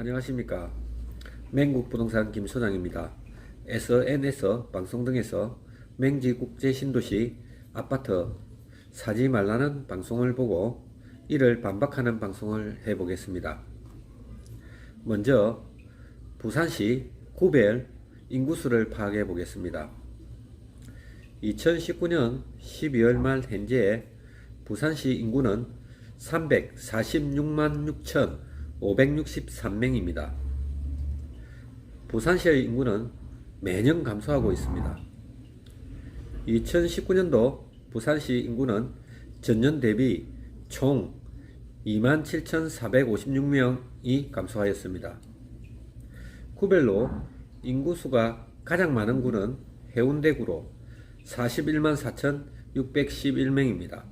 안녕하십니까. 맹국부동산 김소장입니다. SNS 방송 등에서 맹지 국제 신도시 아파트 사지 말라는 방송을 보고 이를 반박하는 방송을 해보겠습니다. 먼저 부산시 구별 인구수를 파악해 보겠습니다. 2019년 12월 말 현재 부산시 인구는 346만 6,563명입니다. 부산시의 인구는 매년 감소하고 있습니다. 2019년도 부산시 인구는 전년 대비 총 27,456명이 감소하였습니다. 구별로 인구수가 가장 많은 구는 해운대구로 41만 4,611명입니다.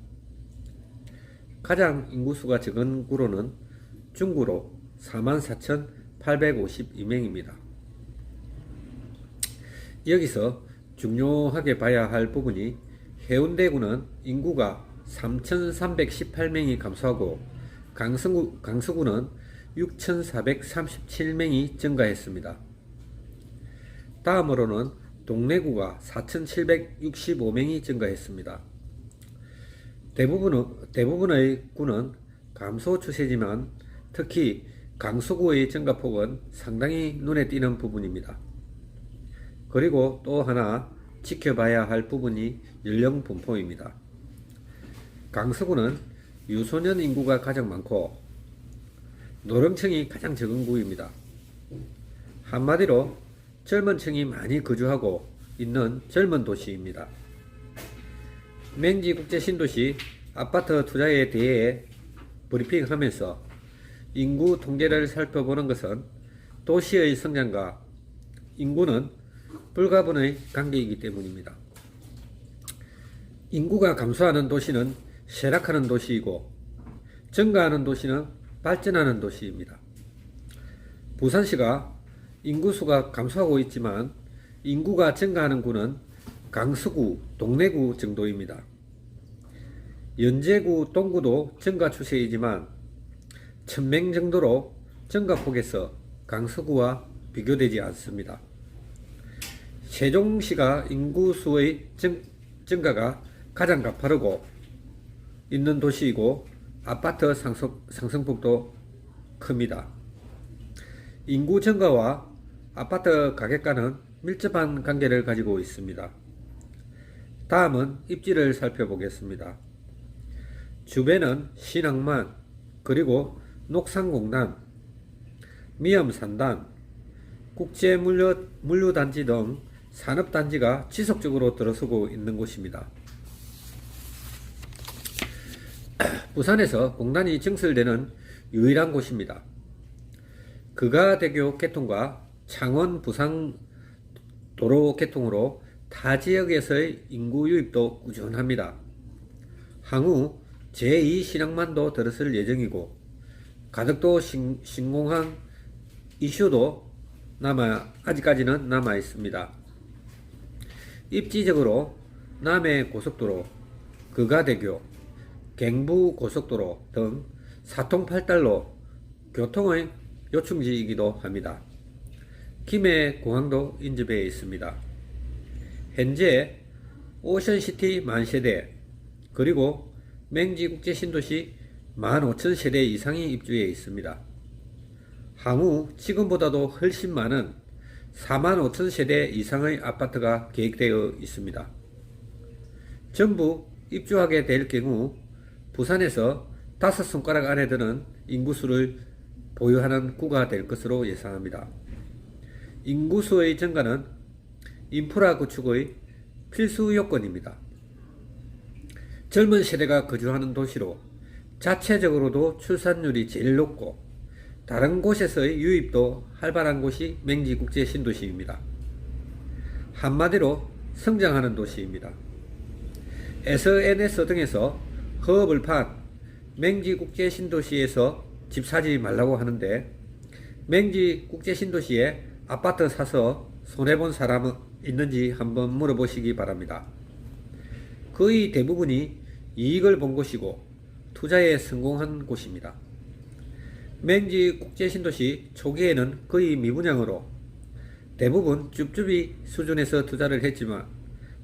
가장 인구수가 적은 구로는 중구로 4만 4,852명입니다. 여기서 중요하게 봐야 할 부분이 해운대구는 인구가 3,318명이 감소하고 강서구, 강서구는 6,437명이 증가했습니다. 다음으로는 동래구가 4,765명이 증가했습니다. 대부분의, 대부분의 구는 감소 추세지만 특히 강서구의 증가폭은 상당히 눈에 띄는 부분입니다. 그리고 또 하나 지켜봐야 할 부분이 연령 분포입니다. 강서구는 유소년 인구가 가장 많고 노령층이 가장 적은 구입니다. 한마디로 젊은 층이 많이 거주하고 있는 젊은 도시입니다. 맹지 국제 신도시 아파트 투자에 대해 브리핑하면서 인구 통계를 살펴보는 것은 도시의 성장과 인구는 불가분의 관계이기 때문입니다. 인구가 감소하는 도시는 쇠락하는 도시이고 증가하는 도시는 발전하는 도시입니다. 부산시가 인구수가 감소하고 있지만 인구가 증가하는 구는 강서구, 동래구 정도입니다. 연제구, 동구도 증가 추세이지만 천명 정도로 증가폭에서 강서구와 비교되지 않습니다. 세종시가 인구수의 증, 증가가 가장 가파르고 있는 도시이고 아파트 상승, 상승폭도 큽니다. 인구 증가와 아파트 가격과는 밀접한 관계를 가지고 있습니다. 다음은 입지를 살펴보겠습니다. 주변은 신항만, 그리고 녹산공단, 미암산단, 국제물류단지 등 산업단지가 지속적으로 들어서고 있는 곳입니다. 부산에서 공단이 증설되는 유일한 곳입니다. 그가대교 개통과 창원 부산 도로 개통으로 타 지역에서의 인구 유입도 꾸준합니다. 향후 제2 신항만도 들어설 예정이고 가덕도 신, 신공항 이슈도 남아 아직까지는 남아 있습니다. 입지적으로 남해 고속도로, 그가대교, 갱부 고속도로 등 사통팔달로 교통의 요충지이기도 합니다. 김해 공항도 인접해 있습니다. 현재 오션시티 만세대 그리고 맹지 국제 신도시 15,000세대 이상이 입주해 있습니다. 향후 지금보다도 훨씬 많은 45,000세대 이상의 아파트가 계획되어 있습니다. 전부 입주하게 될 경우 부산에서 다섯 손가락 안에 드는 인구수를 보유하는 구가 될 것으로 예상합니다. 인구수의 증가는 인프라 구축의 필수 요건입니다. 젊은 세대가 거주하는 도시로 자체적으로도 출산율이 제일 높고 다른 곳에서의 유입도 활발한 곳이 맹지국제 신도시입니다. 한마디로 성장하는 도시입니다. SNS 등에서 허업을 판 맹지국제 신도시에서 집 사지 말라고 하는데 맹지국제 신도시에 아파트 사서 손해본 사람은 있는지 한번 물어보시기 바랍니다. 거의 대부분이 이익을 본 곳이고 투자에 성공한 곳입니다. 맹지 국제신도시 초기에는 거의 미분양으로 대부분 쭈쭈비 수준에서 투자를 했지만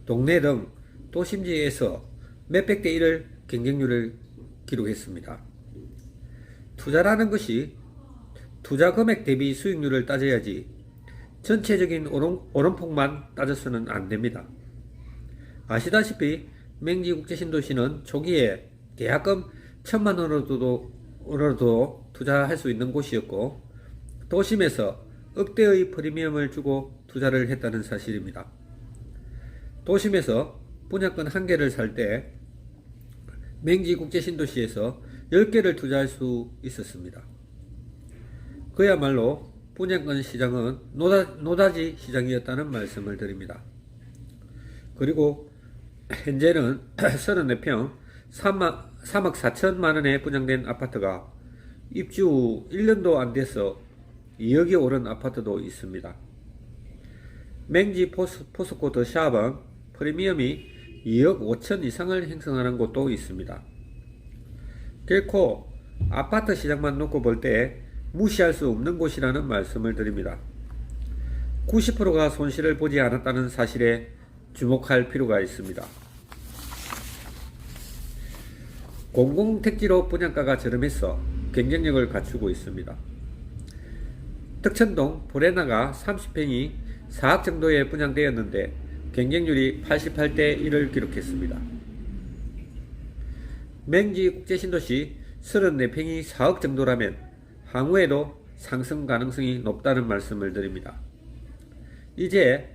동네 등 도심지에서 몇백 대 1을 경쟁률을 기록했습니다. 투자라는 것이 투자 금액 대비 수익률을 따져야지 전체적인 오름, 오름폭만 따져서는 안 됩니다. 아시다시피 맹지국제신도시는 초기에 계약금 천만 원으로도, 투자할 수 있는 곳이었고 도심에서 억대의 프리미엄을 주고 투자를 했다는 사실입니다. 도심에서 분양권 한 개를 살 때 맹지 국제 신도시에서 10개를 투자할 수 있었습니다. 그야말로 분양권 시장은 노다, 노다지 시장이었다는 말씀을 드립니다. 그리고 현재는 34평 3억, 3억 4천만 원에 분양된 아파트가 입주 후 1년도 안 돼서 2억이 오른 아파트도 있습니다. 맹지 포스, 포스코 더 샵은 프리미엄이 2억 5천 이상을 형성하는 곳도 있습니다. 결코 아파트 시장만 놓고 볼 때 무시할 수 없는 곳이라는 말씀을 드립니다. 90%가 손실을 보지 않았다는 사실에 주목할 필요가 있습니다. 공공택지로 분양가가 저렴해서 경쟁력을 갖추고 있습니다. 덕천동 보레나가 30평이 4억 정도에 분양되었는데 경쟁률이 88대 1을 기록했습니다. 맹지 국제신도시 34평이 4억 정도라면 향후에도 상승 가능성이 높다는 말씀을 드립니다. 이제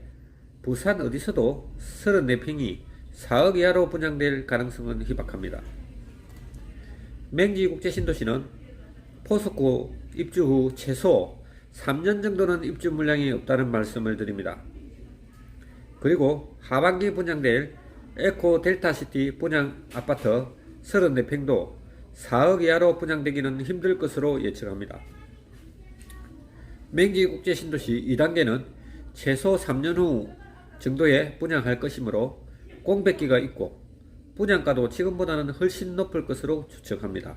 부산 어디서도 34평이 4억 이하로 분양될 가능성은 희박합니다. 맹지 국제신도시는 포스코 입주 후 최소 3년 정도는 입주 물량이 없다는 말씀을 드립니다. 그리고 하반기 분양될 에코 델타시티 분양 아파트 34평도 4억 이하로 분양되기는 힘들 것으로 예측합니다. 맹지 국제신도시 2단계는 최소 3년 후 정도에 분양할 것이므로 공백기가 있고 분양가도 지금보다는 훨씬 높을 것으로 추측합니다.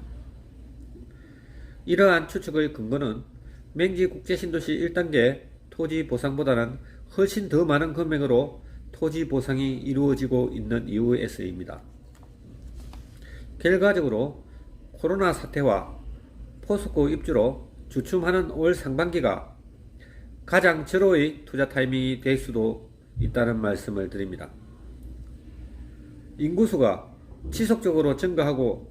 이러한 추측의 근거는 맹지 국제신도시 1단계 토지 보상보다는 훨씬 더 많은 금액으로 토지 보상이 이루어지고 있는 이유에서입니다. 결과적으로 코로나 사태와 포스코 입주로 주춤하는 올 상반기가 가장 절호의 투자 타이밍이 될 수도 있다는 말씀을 드립니다. 인구수가 지속적으로 증가하고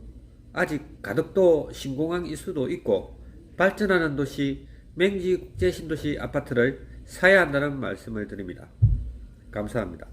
아직 가덕도 신공항일 수도 있고 발전하는 도시 맹지 국제 신도시 아파트를 사야 한다는 말씀을 드립니다. 감사합니다.